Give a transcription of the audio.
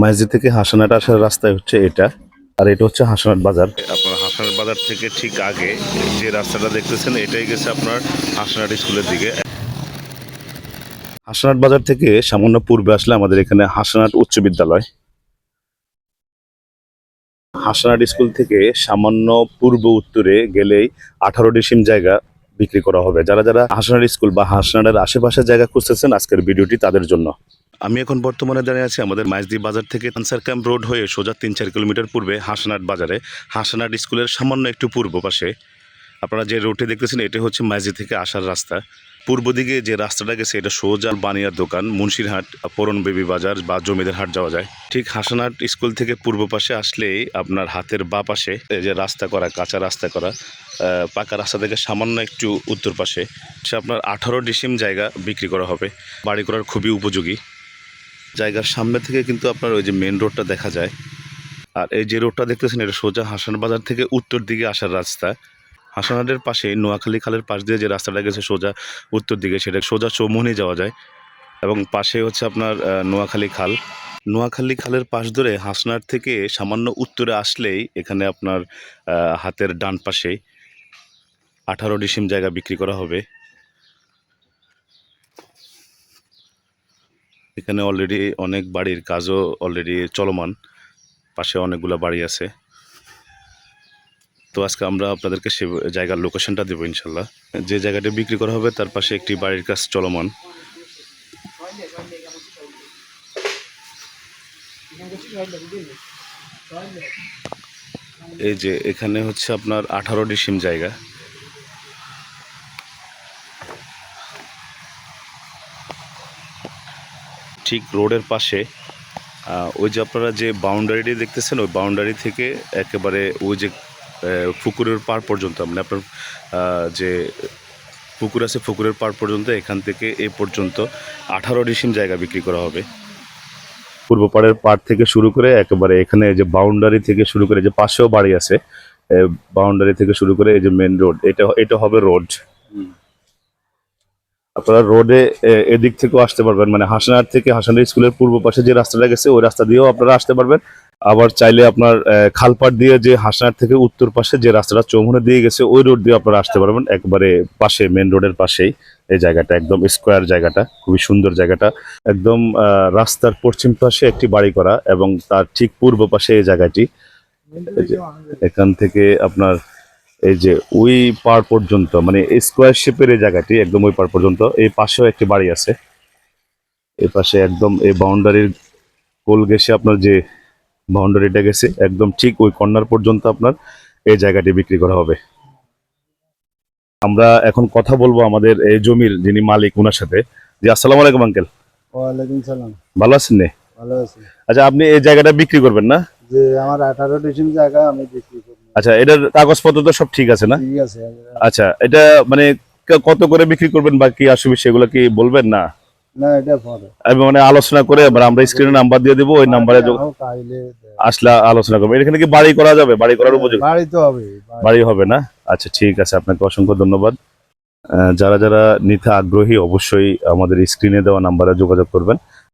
মসজিদ থেকে হাসানাট আসার রাস্তায় হচ্ছে এটা। আর এটা হচ্ছে হাসানাট বাজার। আপনার হাসানাট বাজার থেকে ঠিক আগে যে রাস্তাটা দেখতেছেন এটাই গেছে আপনার হাসানাট স্কুলের দিকে। হাসানাট বাজার থেকে সামান্য পূর্বে আসলে আমাদের এখানে হাসানাট উচ্চ বিদ্যালয়। হাসানাট স্কুল থেকে সামান্য পূর্ব উত্তরে গেলেই আঠারো ডিসিম জায়গা বিক্রি করা হবে। যারা যারা হাসানাট স্কুল বা হাসানাটের আশেপাশে জায়গা খুঁজতেছেন আজকের ভিডিওটি তাদের জন্য। আমি এখন বর্তমানে দাঁড়িয়ে আছি আমাদের মাইজদি বাজার থেকে আনসার ক্যাম্প রোড হয়ে সোজা তিন চার কিলোমিটার পূর্বে হাসানাট বাজারে। হাসানাট স্কুলের সামান্য একটু পূর্ব পাশে। আপনারা যে রোডটি দেখতেছেন, এটা হচ্ছে মাইজদি থেকে আসার রাস্তা। পূর্ব দিকে যে রাস্তাটা গেছে, এটা সোজা বানিয়ার দোকান, মুন্সিরহাট, পরন বেবি বাজার বা জমিদের হাট যাওয়া যায়। ঠিক হাসানাট স্কুল থেকে পূর্ব পাশে আসলেই আপনার হাতের বা পাশে যে রাস্তা করা, কাঁচা রাস্তা করা পাকা রাস্তা থেকে সামান্য একটু উত্তর পাশে, সে আপনার আঠারো ডিসিম জায়গা বিক্রি করা হবে। বাড়ি করার খুবই উপযোগী। জায়গার সামনে থেকে কিন্তু আপনার ওই যে মেন রোডটা দেখা যায়। আর এই যে রোডটা দেখতেছেন, এটা সোজা হাসান বাজার থেকে উত্তর দিকে আসার রাস্তা। হাসানাটের পাশে নোয়াখালী খালের পাশ দিয়ে যে রাস্তাটা গেছে সোজা উত্তর দিকে, সেটা সোজা চৌমুহনি যাওয়া যায়। এবং পাশে হচ্ছে আপনার নোয়াখালী খাল। নোয়াখালী খালের পাশ ধরে হাসনার থেকে সামান্য উত্তরে আসলেই এখানে আপনার হাতের ডান পাশে আঠারো ডিসিম জায়গা বিক্রি করা হবে। এখানে অলরেডি অনেক বাড়ির কাজও অলরেডি চলমান। পাশে অনেকগুলো বাড়ি আছে। তো আজকে আমরা আপনাদেরকে সে জায়গার লোকেশনটা দেবো ইনশাল্লাহ। যে জায়গাটা বিক্রি করা হবে তার পাশে একটি বাড়ির কাজ চলমান। এই যে এখানে হচ্ছে আপনার আঠারো ডিসিম জায়গা। ঠিক রোডের পাশে ওই যে আপনারা যে বাউন্ডারিটি দেখতেছেন, ওই বাউন্ডারি থেকে একেবারে ওই যে পুকুরের পার পর্যন্ত মানে আপনার যে পুকুর আছে পুকুরের পার পর্যন্ত, এখান থেকে এ পর্যন্ত আঠারো ডিসিম জায়গা বিক্রি করা হবে। পূর্ব পাড়ের পাড় থেকে শুরু করে একেবারে এখানে যে বাউন্ডারি থেকে শুরু করে, যে পাশেও বাড়ি আছে বাউন্ডারি থেকে শুরু করে এই যে মেন রোড এটা এটা হবে রোড আপনারা রোডে এদিক থেকেও আসতে পারবেন। মানে হাসানার থেকে হাসানার স্কুলের পূর্ব পাশে যে রাস্তাটা গেছে ওই রাস্তা দিয়েও আপনারা আসতে পারবেন। আবার চাইলে আপনার আহ, খালপাড় দিয়ে যে হাসানার থেকে উত্তর পাশে যে রাস্তাটা চৌমুনে দিয়ে গেছে ওই রোড দিয়ে আপনারা আসতে পারবেন। একবারে পাশে মেন রোডের পাশেই এই জায়গাটা একদম স্কোয়ার জায়গাটা খুবই সুন্দর জায়গাটা। একদম রাস্তার পশ্চিম পাশে একটি বাড়ি করা এবং তার ঠিক পূর্ব পাশে এই জায়গাটি। এখান থেকে আপনার এই যে ওই পার পর্যন্ত মানে স্কোয়ার শেপের এই জায়গাটি একদম ওই পার পর্যন্ত এই পাশেও একটি বাড়ি আছে। এই পাশে একদম এই বাউন্ডারির কোল গেছে আপনার যে বাউন্ডারিটা গেছে একদম ঠিক ওই কর্নার পর্যন্ত আপনার এই জায়গাটি বিক্রি করা হবে। আমরা এখন কথা বলব আমাদের এই জমির যিনি মালিক ওনার সাথে। জি আসসালামু আলাইকুম আঙ্কেল ওয়ালাইকুম সালাম। ভালো আছেন নে? ভালো আছি। আচ্ছা আপনি এই জায়গাটা বিক্রি করবেন না? যে আমার আঠারো ডিসিম জায়গা আমি বিক্রি করি আচ্ছা এটার কাগজপত্র তো সব ঠিক আছে না? ঠিক আছে আচ্ছা এটা মানে কত করে বিক্রি করবেন বা কি আসবে সেগুলো কি বলবেন না? না এটা পরে। আমি মানে আলোচনা করে এবার আমরা স্ক্রিনে নাম্বার দিয়ে দিব ওই নাম্বারে। আসলে আলোচনা করব। এখানে কি বাড়ি করা যাবে? বাড়ি করার উপযোগী? বাড়ি তো হবে বাড়ি। হবে না? আচ্ছা ঠিক আছে আপনাকে অসংখ্য ধন্যবাদ। যারা যারা নিতে আগ্রহী অবশ্যই আমাদের স্ক্রিনে দেওয়া নাম্বারে যোগাযোগ করবেন।